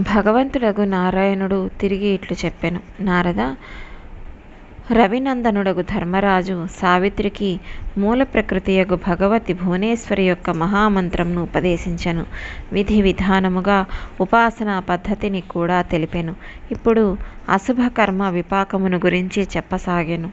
భగవంతుడగు నారాయణుడు తిరిగి ఇట్లు చెప్పెను. నారద రవినందనుడగు ధర్మరాజు సావిత్రికి మూల ప్రకృతియగు భగవతి భువనేశ్వరి యొక్క మహామంత్రంను ఉపదేశించను. విధి విధానముగా ఉపాసనా పద్ధతిని కూడా తెలిపెను. ఇప్పుడు అశుభకర్మ విపాకమును గురించి చెప్పసాగాను.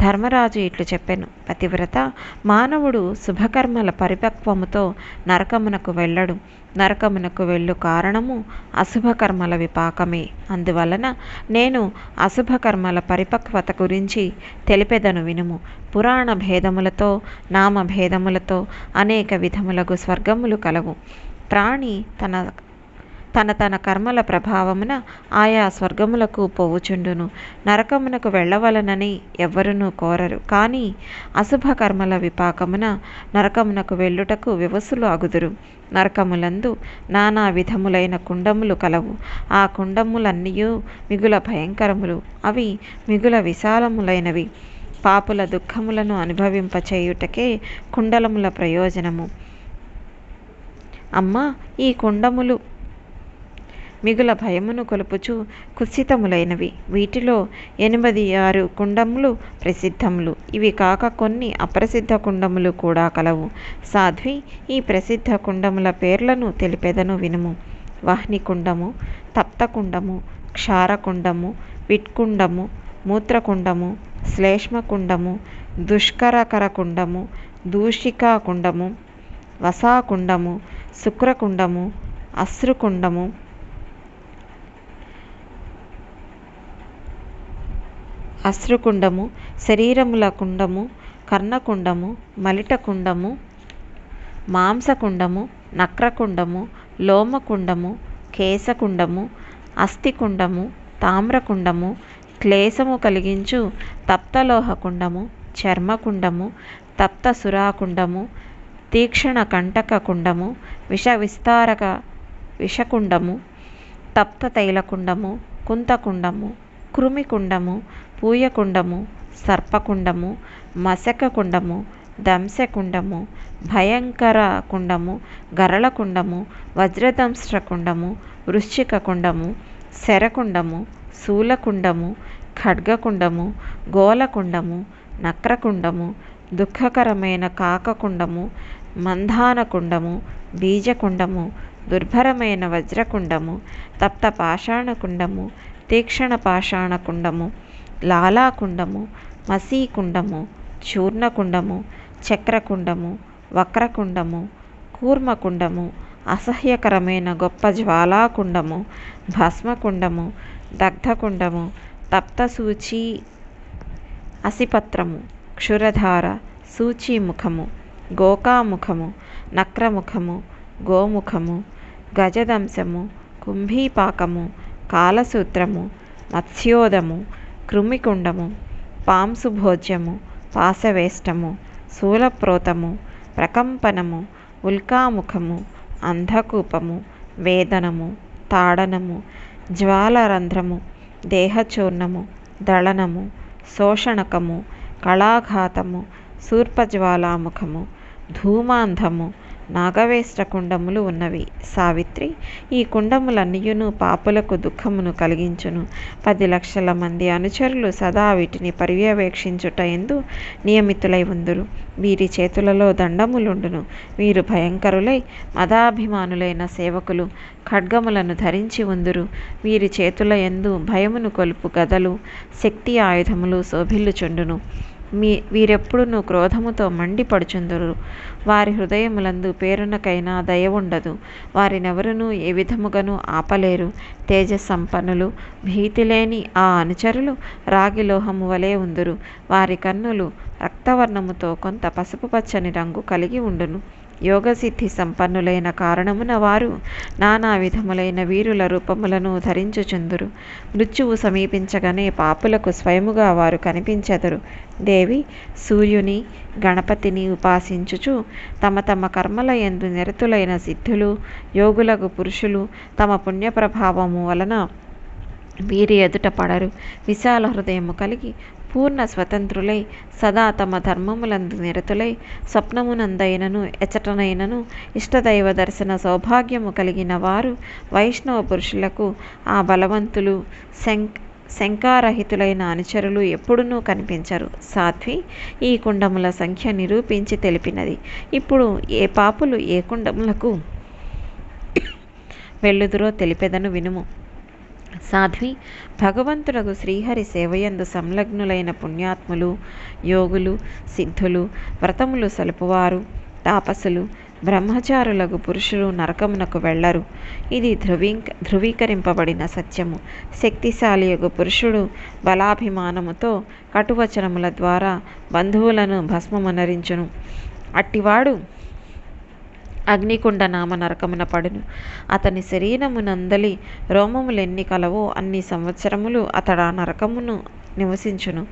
ధర్మరాజు ఇట్లు చెప్పెను. పతివ్రత మానవుడు శుభకర్మల పరిపక్వముతో నరకమునకు వెళ్ళడు. నరకమునకు వెళ్ళు కారణము అశుభకర్మల విపాకమే. అందువలన నేను అశుభకర్మల పరిపక్వత గురించి తెలిపెదను వినుము. పురాణ భేదములతో నామ భేదములతో అనేక విధములకు స్వర్గములు కలవు. ప్రాణి తన తన తన కర్మల ప్రభావమున ఆయా స్వర్గములకు పోవుచుండును. నరకమునకు వెళ్ళవలనని ఎవ్వరునూ కోరరు. కానీ అశుభ కర్మల విపాకమున నరకమునకు వెళ్ళుటకు వివసులు అగుదురు. నరకములందు నానా విధములైన కుండములు కలవు. ఆ కుండములన్నీయూ మిగుల భయంకరములు. అవి మిగుల విశాలములైనవి. పాపుల దుఃఖములను అనుభవింపచేయుటకే కుండలముల ప్రయోజనము. అమ్మ ఈ కుండములు మిగుల భయమును కొలుపుచు కుత్సితములైనవి వీటిలో ఎనిమిది ఆరు కుండములు ప్రసిద్ధములు. ఇవి కాక కొన్ని అప్రసిద్ధ కుండములు కూడా కలవు. సాధ్వి ఈ ప్రసిద్ధ కుండముల పేర్లను తెలిపెదను వినుము. వాహ్నికుండము తప్తకుండము క్షారకుండము విట్కుండము మూత్రకుండము శ్లేష్మకుండము దుష్కరకరకుండము దూషికాకుండము వసాకుండము శుక్రకుండము అశ్రుకుండము అశ్రుకుండము శరీరముల కుండము కర్ణకుండము మలిటకుండము మాంసకుండము నక్రకుండము లోమకుండము కేశకుండము అస్థికుండము తామ్రకుండము క్లేశము కలిగించు తప్తలోహకుండము చర్మకుండము తప్త సురాకుండము తీక్షణ కంటక కుండము విష విస్తారక విషకుండము తప్త తైలకుండము కుంతకుండము. కృమికుండము పూయకుండము సర్పకుండము మశకకుండము దంశకుండము భయంకర కుండము గరళకుండము వజ్రదంశ్రకుండము వృశ్చిక కుండము శరకుండము శూలకుండము ఖడ్గకుండము గోలకుండము నక్రకుండము దుఃఖకరమైన కాకకుండము మంధానకుండము బీజకుండము దుర్భరమైన వజ్రకుండము తప్త పాషాణకుండము తీక్షణ పాషాణకుండము లాలాకుండము మసీకుండము చూర్ణకుండము చక్రకుండము వక్రకుండము కూర్మకుండము అసహ్యకరమైన గొప్ప జ్వాలాకుండము భస్మకుండము దగ్ధకుండము తప్తసూచి అసిపత్రము క్షురధార సూచీముఖము గోకాముఖము నక్రముఖము గోముఖము గజదంశము కుంభీపాకము కాలసూత్రము మత్స్యోదము కృమికుండము పాంసుభోజ్యము పాశవేష్టము శూలప్రోతము ప్రకంపనము ఉల్కాముఖము అంధకూపము వేదనము తాడనము జ్వాలరంధ్రము దేహచూర్ణము దళనము శోషణకము కళాఘాతము శూర్పజ్వాలాముఖము ధూమాంధము నాగవేష్ట కుండములు ఉన్నవి. సావిత్రి ఈ కుండములన్నీయును పాపులకు దుఃఖమును కలిగించును. పది లక్షల మంది అనుచరులు సదా వీటిని పర్యవేక్షించుట ఎందు నియమితులై ఉందురు. వీరి చేతులలో దండములుండును. వీరు భయంకరులై మదాభిమానులైన సేవకులు ఖడ్గములను ధరించి ఉందురు. వీరి చేతుల ఎందు భయమును కొలుపు గదలు శక్తి ఆయుధములు శోభిల్లుచుండును. మీ వీరెప్పుడును క్రోధముతో మండిపడుచుందురు. వారి హృదయములందు పేరునకైనా దయ ఉండదు. వారినెవరునూ ఏ విధముగాను ఆపలేరు. తేజసంపన్నులు భీతిలేని ఆ అనుచరులు రాగి లోహము వలె ఉందురు. వారి కన్నులు రక్తవర్ణముతో కొంత పసుపు పచ్చని రంగు కలిగి ఉండును. యోగసిద్ధి సంపన్నులైన కారణమున వారు నానా విధములైన వీరుల రూపములను ధరించుచుందురు. మృత్యువు సమీపించగానే పాపులకు స్వయముగా వారు కనిపించెదరు. దేవి సూర్యుని గణపతిని ఉపాసించుచు తమ తమ కర్మల ఎందు నిరతులైన సిద్ధులు యోగులకు పురుషులు తమ పుణ్యప్రభావము వలన వీరి ఎదుట పడరు. విశాల హృదయము కలిగి పూర్ణ స్వతంత్రులై సదా తమ ధర్మములందు నిరతులై స్వప్నమునందైనను ఎచటనైనను ఇష్టదైవ దర్శన సౌభాగ్యము కలిగిన వారు వైష్ణవ పురుషులకు ఆ బలవంతులు శంక్ శంకారహితులైన అనుచరులు ఎప్పుడునూ కనిపించరు. సాధ్వి ఈ కుండముల సంఖ్య నిరూపించి తెలిపినది. ఇప్పుడు ఏ పాపులు ఏ కుండములకు వెళ్ళుదురో తెలిపెదను వినుము. సాధ్వి భగవంతుడకు శ్రీహరి సేవయందు సంలగ్నులైన పుణ్యాత్ములు యోగులు సిద్ధులు వ్రతములు సలుపువారు తాపసులు బ్రహ్మచారులకు పురుషులు నరకమునకు వెళ్ళరు. ఇది ధృవీ ధృవీకరింపబడిన సత్యము. శక్తిశాలి యొక్క పురుషుడు బలాభిమానముతో కటువచనముల ద్వారా బంధువులను భస్మమనరించును. అట్టివాడు అగ్నికుండ నామ నరకమున పడును. అతని శరీరమునందలి రోమములెన్ని కలవో అన్ని సంవత్సరములు అతడు ఆ నరకమును నివసించును.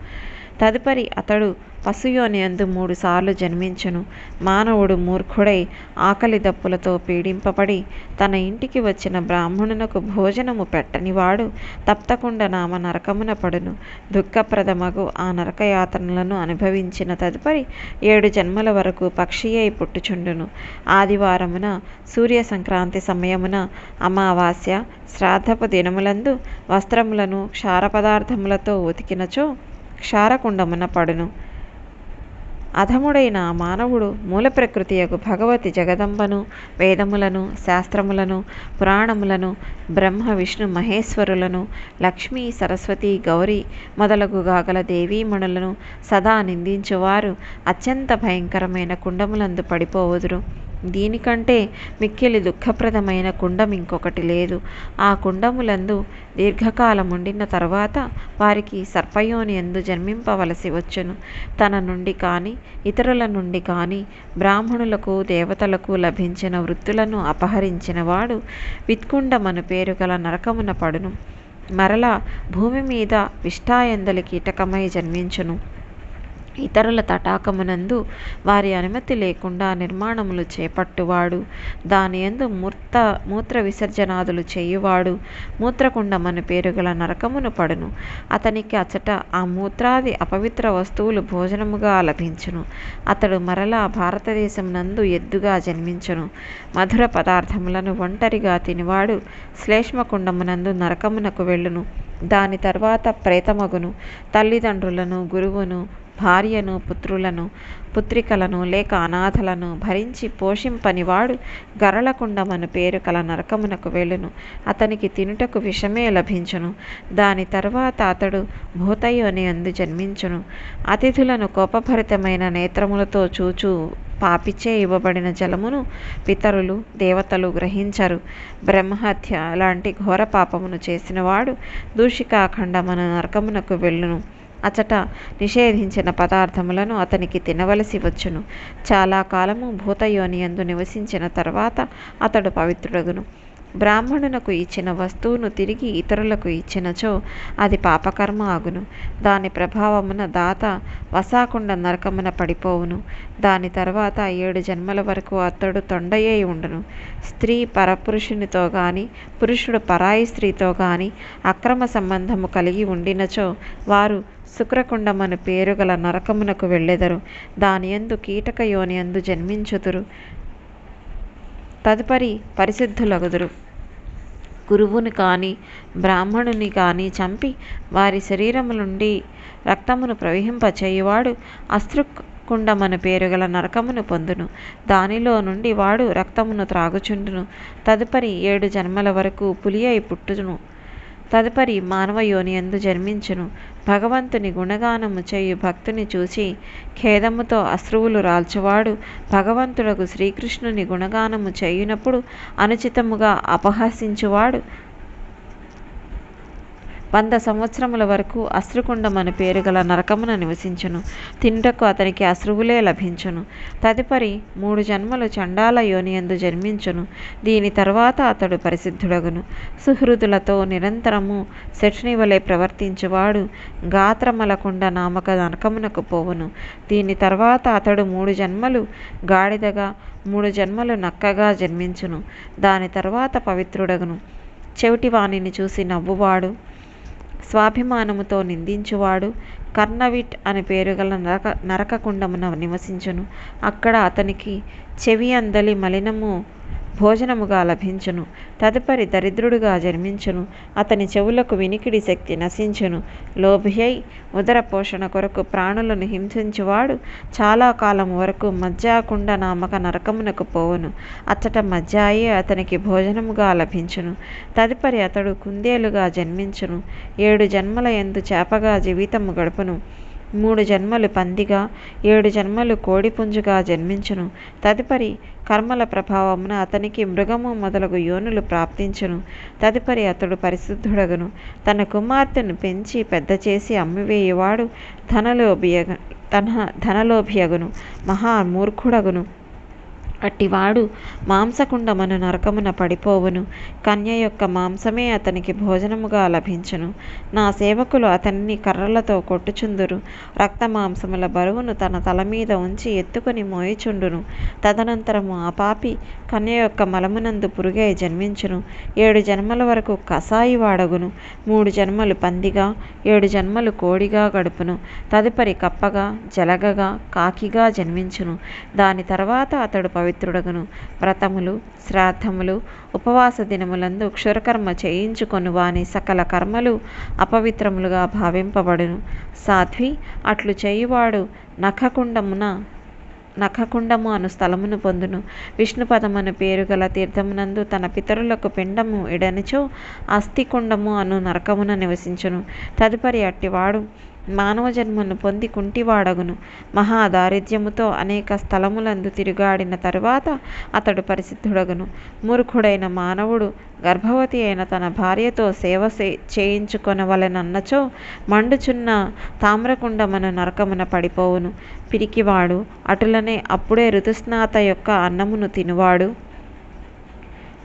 తదుపరి అతడు పశుయోని అందు మూడుసార్లు జన్మించును. మానవుడు మూర్ఖుడై ఆకలి దప్పులతో పీడింపబడి తన ఇంటికి వచ్చిన బ్రాహ్మణునకు భోజనము పెట్టనివాడు తప్తకుండ నామ నరకమున పడును. దుఃఖప్రదమగు ఆ నరకయాతనలను అనుభవించిన తదుపరి ఏడు జన్మల వరకు పక్షి అయి పుట్టుచుండును. ఆదివారమున సూర్య సంక్రాంతి సమయమున అమావాస్య శ్రాద్ధపు దినములందు వస్త్రములను క్షార పదార్థములతో ఉతికినచో క్షారకుండమున పడును. అధముడైన మానవుడు మూల ప్రకృతి యొక్క భగవతి జగదంబను వేదములను శాస్త్రములను పురాణములను బ్రహ్మ విష్ణు మహేశ్వరులను లక్ష్మీ సరస్వతి గౌరీ మొదలగుగా గల దేవీమణులను సదా నిందించువారు. అత్యంత భయంకరమైన కుండములందు పడిపోవుదురు. దీనికంటే మిక్కిలి దుఃఖప్రదమైన కుండం ఇంకొకటి లేదు. ఆ కుండములందు దీర్ఘకాలం ఉండిన తర్వాత వారికి సర్పయోని ఎందు జన్మింపవలసి వచ్చును. తన నుండి కానీ ఇతరుల నుండి కానీ బ్రాహ్మణులకు దేవతలకు లభించిన వృత్తులను అపహరించిన వాడు విత్కుండమను పేరు గల నరకమున పడును. మరలా భూమి మీద విష్టాయందలి కీటకమై జన్మించును. ఇతరుల తటాకమునందు వారి అనుమతి లేకుండా నిర్మాణములు చేపట్టువాడు. దాని యందు మూర్త మూత్ర విసర్జనాదులు చేయువాడు. మూత్రకుండమను పేరు గల నరకమును పడును. అతనికి అచట ఆ మూత్రాది అపవిత్ర వస్తువులు భోజనముగా లభించును. అతడు మరలా భారతదేశం నందు ఎద్దుగా జన్మించును. మధుర పదార్థములను ఒంటరిగా తినివాడు శ్లేష్మకుండమునందు నరకమునకు వెళ్ళును. దాని తర్వాత ప్రేతమగును. తల్లిదండ్రులను గురువును భార్యను పుత్రులను పుత్రికలను లేక అనాథలను భరించి పోషింపనివాడు గరళకుండమను పేరు కల నరకమునకు వెళ్ళును. అతనికి తినుటకు విషమే లభించును. దాని తర్వాత అతడు భూతయోని అందు జన్మించును. అతిథులను కోపభరితమైన నేత్రములతో చూచు పాపిచే ఇవ్వబడిన జలమును పితరులు దేవతలు గ్రహించరు. బ్రహ్మహత్య లాంటి ఘోర పాపమును చేసినవాడు దూషికాఖండమన నరకమునకు వెళ్ళును. అచట నిషేధించిన పదార్థములను అతనికి తినవలసి వచ్చును. చాలా కాలము భూతయోనియందు నివసించిన తర్వాత అతడు పవిత్రుడగును. బ్రాహ్మణునకు ఇచ్చిన వస్తువును తిరిగి ఇతరులకు ఇచ్చినచో అది పాపకర్మ ఆగును. దాని ప్రభావమున దాత వసాకుండ నరకమున పడిపోవును. దాని తర్వాత ఏడు జన్మల వరకు అతడు తొండయ్యై ఉండును. స్త్రీ పరపురుషునితో గాని పురుషుడు పరాయి స్త్రీతో గాని అక్రమ సంబంధము కలిగి ఉండినచో వారు శుక్రకుండమను పేరు గల నరకమునకు వెళ్ళెదరు. దానియందు కీటక యోనియందు జన్మించుదురు. తదుపరి పరిశుద్ధులగుదురు. గురువుని కానీ బ్రాహ్మణుని కానీ చంపి వారి శరీరము నుండి రక్తమును ప్రవహింపచేయువాడు అస్త్రుకుండమను పేరు గల నరకమును పొందును. దానిలో నుండి వాడు రక్తమును త్రాగుచుండును. తదుపరి ఏడు జన్మల వరకు పులి అయి పుట్టును. తదుపరి మానవ యోని ఎందు జన్మించును. భగవంతుని గుణగానము చేయు భక్తుని చూసి ఖేదముతో అశ్రువులు రాల్చువాడు భగవంతుడకు శ్రీకృష్ణుని గుణగానము చేయునప్పుడు అనుచితముగా అపహసించువాడు వంద సంవత్సరముల వరకు అశ్రుకుండమను పేరు గల నరకమున నివసించును. తింటకు అతనికి అశ్రువులే లభించును. తదుపరి మూడు జన్మలు చండాల యోనియందు జన్మించును. దీని తర్వాత అతడు పరిశుద్ధుడగును. సుహృదులతో నిరంతరము శఠుని వలె ప్రవర్తించువాడు గాత్రమలకుండ నామక నరకమునకు పోవును. దీని తర్వాత అతడు మూడు జన్మలు గాడిదగా మూడు జన్మలు నక్కగా జన్మించును. దాని తర్వాత పవిత్రుడగును. చెవిటి వాణిని చూసి నవ్వువాడు స్వాభిమానముతో నిందించువాడు కర్ణవిట్ అని పేరుగల నరక నరకకుండమున నివసించును. అక్కడ అతనికి చెవి అందలి మలినము భోజనముగా లభించును. తదుపరి దరిద్రుడుగా జన్మించును. అతని చెవులకు వినికిడి శక్తి నశించును. లోభియై ఉదర పోషణ కొరకు ప్రాణులను హింసించువాడు చాలా కాలం వరకు మజ్జాకుండ నామక నరకమునకు పోవును. అచ్చట మజ్జాయే అతనికి భోజనముగా లభించును. తదుపరి అతడు కుందేలుగా జన్మించును. ఏడు జన్మల ఎందు చేపగా జీవితము గడుపును. మూడు జన్మలు పందిగా ఏడు జన్మలు కోడిపుంజుగా జన్మించును. తదుపరి కర్మల ప్రభావమున అతనికి మృగము మొదలగు యోనులు ప్రాప్తించును. తదుపరి అతడు పరిశుద్ధుడగును. తన కుమార్తెను పెంచి పెద్ద చేసి అమ్మివేయువాడు ధనలోభియగ తన ధనలోభియగును. మహామూర్ఖుడగును అట్టివాడు మాంసకుండమను నరకమున పడిపోవును. కన్య యొక్క మాంసమే అతనికి భోజనముగా లభించును. నా సేవకులు అతన్ని కర్రలతో కొట్టుచుందురు. రక్త మాంసముల బరువును తన తల మీద ఉంచి ఎత్తుకొని మోయిచుండును. తదనంతరము ఆ పాపి కన్య యొక్క మలమునందు పురుగై జన్మించును. ఏడు జన్మల వరకు కసాయి వాడగును. మూడు జన్మలు పందిగా ఏడు జన్మలు కోడిగా గడుపును. తదుపరి కప్పగా జలగగా కాకిగా జన్మించును. దాని తర్వాత అతడు పవిత్రుడగును. వ్రతములు శ్రాద్ధములు ఉపవాస దినములందు క్షురకర్మ చేయించుకొని వాని సకల కర్మలు అపవిత్రములుగా భావింపబడును. సాధ్వి అట్లు చేయువాడు నఖకుండమున నఖకుండము అను స్థలమును పొందును. విష్ణుపదమును పేరు గల తీర్థమునందు తన పితరులకు పిండము ఎడనిచో అస్థికుండము అను నరకమున నివసించును. తదుపరి అట్టివాడు మానవ జన్మను పొంది కుంటివాడగును. మహా దారిద్ర్యముతో అనేక స్థలములందు తిరుగాడిన తరువాత అతడు పరిశుద్ధుడగును. మూర్ఖుడైన మానవుడు గర్భవతి అయిన తన భార్యతో సేవ చేయించుకొనవలెనన్నచో మండుచున్న తామ్రకుండమన నరకమున పడిపోవును. పిరికివాడు అటులనే అప్పుడే ఋతుస్నాత యొక్క అన్నమును తినువాడు.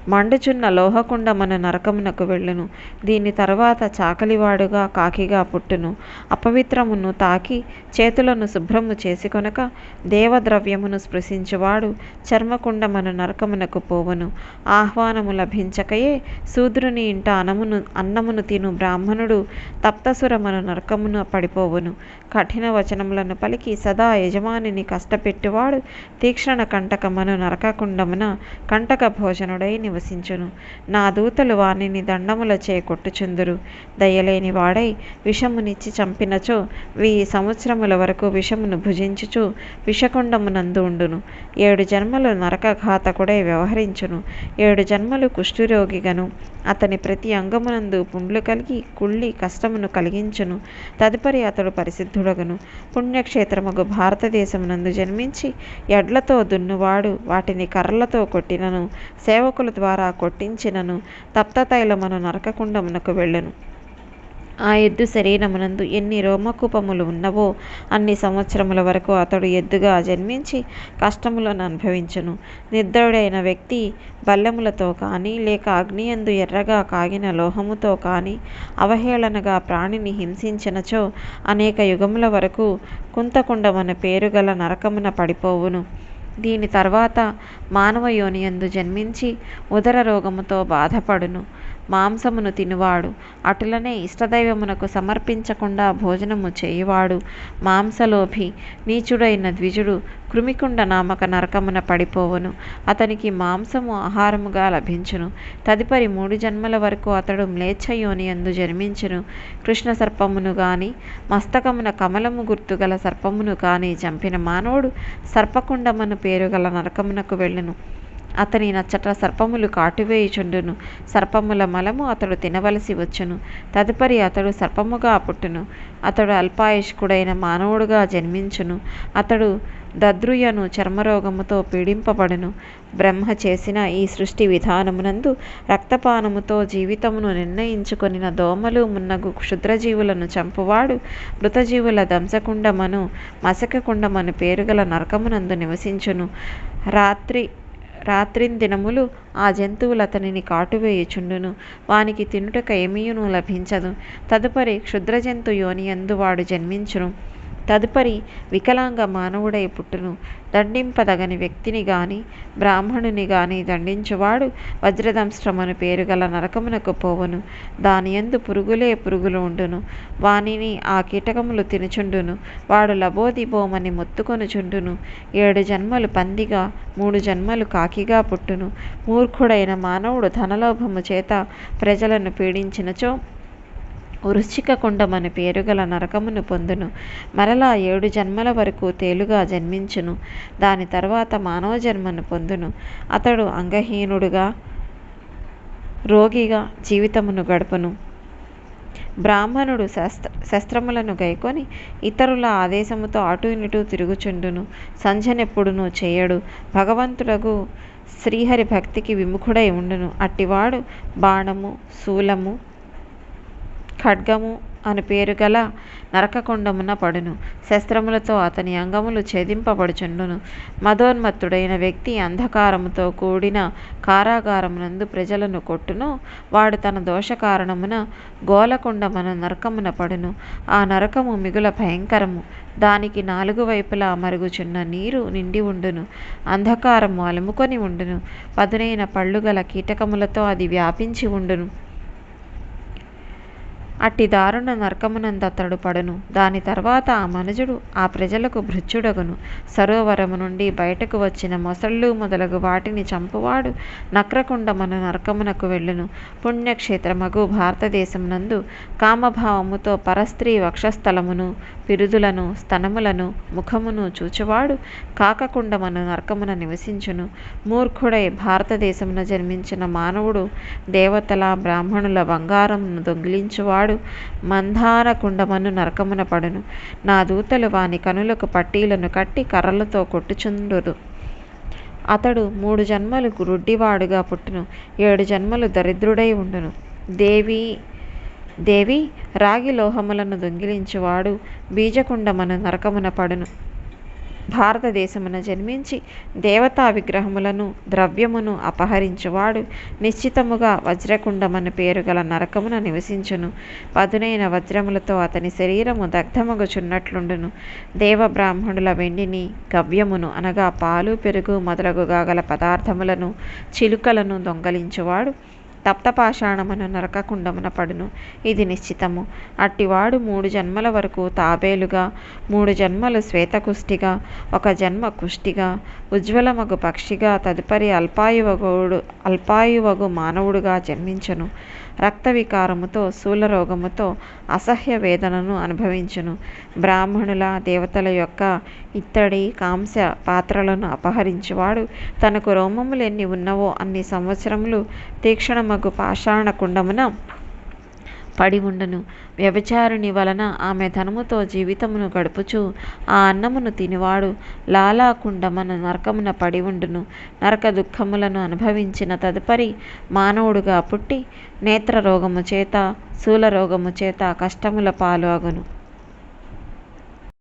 మండుచున్న లోహకుండమన నరకమునకు వెళ్ళును. దీని తర్వాత చాకలివాడుగా కాకిగా పుట్టును. అపవిత్రమును తాకి చేతులను శుభ్రము చేసి కొనక దేవద్రవ్యమును స్పృశించువాడు చర్మకుండమను నరకమునకు పోవును. ఆహ్వానము లభించకయే శూద్రుని ఇంట అనమును అన్నమును తిను బ్రాహ్మణుడు తప్తసురమను నరకమున పడిపోవును. కఠిన వచనములను పలికి సదా యజమానిని కష్టపెట్టువాడు తీక్షణ కంటకమను నరకకుండమున కంటక భోజనుడై నివసించును. నా దూతలు వానిని దండములచే కొట్టుచుందురు దయలేని వాడై విషమునిచ్చి చంపినచో వెయ్యి సంవత్సరముల వరకు విషమును భుజించుచు విషకుండమునందు ఉండును. ఏడు జన్మలు నరకఘాతకుడై వ్యవహరించును. ఏడు జన్మలు కుష్ఠురోగిగను. అతని ప్రతి అంగమునందు పుండ్లు కలిగి కుళ్ళి కష్టమును కలిగించును. తదుపరి అతడు పరిశుద్ధుడగును. పుణ్యక్షేత్రముకు భారతదేశమునందు జన్మించి ఎడ్లతో దున్నువాడు వాటిని కర్రలతో కొట్టినను. సేవకుల ద్వారా ద్వారా కొట్టించినను. తప్తతైలమును నరకకుండమునకు వెళ్ళెను. ఆ ఎద్దు శరీరమునందు ఎన్ని రోమకూపములు ఉన్నవో అన్ని సంవత్సరముల వరకు అతడు ఎద్దుగా జన్మించి కష్టములను అనుభవించును. నిద్రుడైన వ్యక్తి బల్లెములతో కానీ లేక అగ్నియందు ఎర్రగా కాగిన లోహముతో కానీ అవహేళనగా ప్రాణిని హింసించినచో అనేక యుగముల వరకు కుంతకుండమన పేరు గల నరకమున పడిపోవును. దీని తర్వాత మానవ యోనియందు జన్మించి ఉదర రోగముతో బాధపడును. మాంసమును తినువాడు. అటులనే ఇష్టదైవమునకు సమర్పించకుండా భోజనము చేయువాడు. మాంసలోభి నీచుడైన ద్విజుడు కృమికుండ నామక నరకమున పడిపోవును. అతనికి మాంసము ఆహారముగా లభించును. తదుపరి మూడు జన్మల వరకు అతడు మ్లేచ్ఛయోని అందు జన్మించును. కృష్ణ సర్పమును గాని మస్తకమున కమలము గుర్తుగల సర్పమును కాని చంపిన మానవుడు సర్పకుండమను పేరు గల నరకమునకు వెళ్ళును. అతని నచ్చట సర్పములు కాటువేయుచుండును. సర్పముల మలము అతడు తినవలసి వచ్చును. తదుపరి అతడు సర్పముగా పుట్టును. అతడు అల్పాయుష్కుడైన మానవుడుగా జన్మించును. అతడు దద్రుయను చర్మరోగముతో పీడింపబడును. బ్రహ్మ చేసిన ఈ సృష్టి విధానమునందు రక్తపానముతో జీవితమును నిర్ణయించుకొనిన దోమలు మున్నగు క్షుద్రజీవులను చంపువాడు మృతజీవుల దంశకుండమను మసకకుండమను పేరుగల నరకమునందు నివసించును. రాత్రి రాత్రిందినములు ఆ జంతువులు అతనిని కాటువేయుచుండును. వానికి తినుటక ఏమీయును లభించదు. తదుపరి క్షుద్రజంతు యోనియందు వాడు జన్మించును. తదుపరి వికలాంగ మానవుడై పుట్టును. దండింపదగని వ్యక్తిని గాని బ్రాహ్మణుని గాని దండించువాడు వజ్రదంశ్రమను పేరుగల నరకమునకు పోవును. దానియందు పురుగులే పురుగులు ఉండును. వానిని ఆ కీటకములు తినుచుండును. వాడు లబోదిబోమని మొత్తుకొనుచుండును. ఏడు జన్మలు పందిగా మూడు జన్మలు కాకిగా పుట్టును. మూర్ఖుడైన మానవుడు ధనలోభము చేత ప్రజలను పీడించినచో వృశ్చిక కుండమని పేరుగల నరకమును పొందును. మరలా ఏడు జన్మల వరకు తేలుగా జన్మించును. దాని తర్వాత మానవ జన్మను పొందును. అతడు అంగహీనుడుగా రోగిగా జీవితమును గడుపును. బ్రాహ్మణుడు శస్త్ర శస్త్రములను గైకొని ఇతరుల ఆదేశముతో అటు ఇటు తిరుగుచుండును. సంజనెప్పుడును చేయడు. భగవంతుడకు శ్రీహరి భక్తికి విముఖుడై ఉండును. అట్టివాడు బాణము శూలము ఖడ్గము అను పేరు గల నరకకుండమున పడును. శస్త్రములతో అతని అంగములు ఛేదింపబడుచుండును. మదోన్మత్తుడైన వ్యక్తి అంధకారముతో కూడిన కారాగారమునందు ప్రజలను కొట్టును. వాడు తన దోష కారణమున గోలకుండమున నరకమున పడును. ఆ నరకము మిగుల భయంకరము. దానికి నాలుగు వైపులా మరుగుచున్న నీరు నిండి ఉండును. అంధకారము అలుముకొని ఉండును. పదునైన పళ్ళు గల కీటకములతో అది వ్యాపించి ఉండును. అట్టి దారుణ నరకమునందతడు పడును. దాని తర్వాత ఆ మనుజుడు ఆ ప్రజలకు భృత్యుడగును. సరోవరము నుండి బయటకు వచ్చిన మొసళ్ళు మొదలగు వాటిని చంపువాడు నక్రకుండమను నరకమునకు వెళ్ళును. పుణ్యక్షేత్రమగు భారతదేశమునందు కామభావముతో పరస్త్రీ వక్షస్థలమును పిరుదులను స్తనములను ముఖమును చూచువాడు కాకకుండమను నరకమున నివసించును. మూర్ఖుడై భారతదేశమున జన్మించిన మానవుడు దేవతల బ్రాహ్మణుల బంగారమును దొంగిలించువాడు మందార కుండమను నరకమున పడును. నా దూతలు వాని కనులకు పట్టీలను కట్టి కర్రలతో కొట్టుచుండురు. అతడు మూడు జన్మలు గురుడ్డివాడుగా పుట్టును. ఏడు జన్మలు దరిద్రుడై ఉండును. దేవి దేవి రాగి లోహములను దొంగిలించువాడు. బీజకుండమను నరకమున పడును. భారతదేశమున జన్మించి దేవతా విగ్రహములను ద్రవ్యమును అపహరించువాడు. నిశ్చితముగా వజ్రకుండమను పేరు గల నరకమున నివసించును. పదునైన వజ్రములతో అతని శరీరము దగ్ధమగుచున్నట్లుండును. దేవబ్రాహ్మణుల వెండిని గవ్యమును అనగా పాలు పెరుగు మొదలగుగా గల పదార్థములను చిలుకలను దొంగలించువాడు. తప్తపాషాణమును నరకకుండమున పడును. ఇది నిశ్చితము. అట్టివాడు మూడు జన్మల వరకు తాబేలుగా మూడు జన్మలు శ్వేతకుష్టిగా ఒక జన్మ కుష్టిగా ఉజ్వలమగు పక్షిగా తదుపరి అల్పాయువగుడు అల్పాయువగు మానవుడుగా జన్మించను. రక్త వికారముతో శూలరోగముతో అసహ్య వేదనను అనుభవించును. బ్రాహ్మణుల దేవతల యొక్క ఇత్తడి కాంస పాత్రలను అపహరించువాడు. తనకు రోమములు ఎన్ని ఉన్నవో అన్ని సంవత్సరములు తీక్షణమగు పాషాణ కుండమున పడి ఉండను. వ్యభిచారిణి వలన ఆమె ధనముతో జీవితమును గడుపుచు ఆ అన్నమును తినివాడు. లాలాకుండమన నరకమున పడి ఉండును. నరక దుఃఖములను అనుభవించిన తదుపరి మానవుడుగా పుట్టి నేత్ర రోగము చేత శూల రోగము చేత కష్టముల పాలు అగును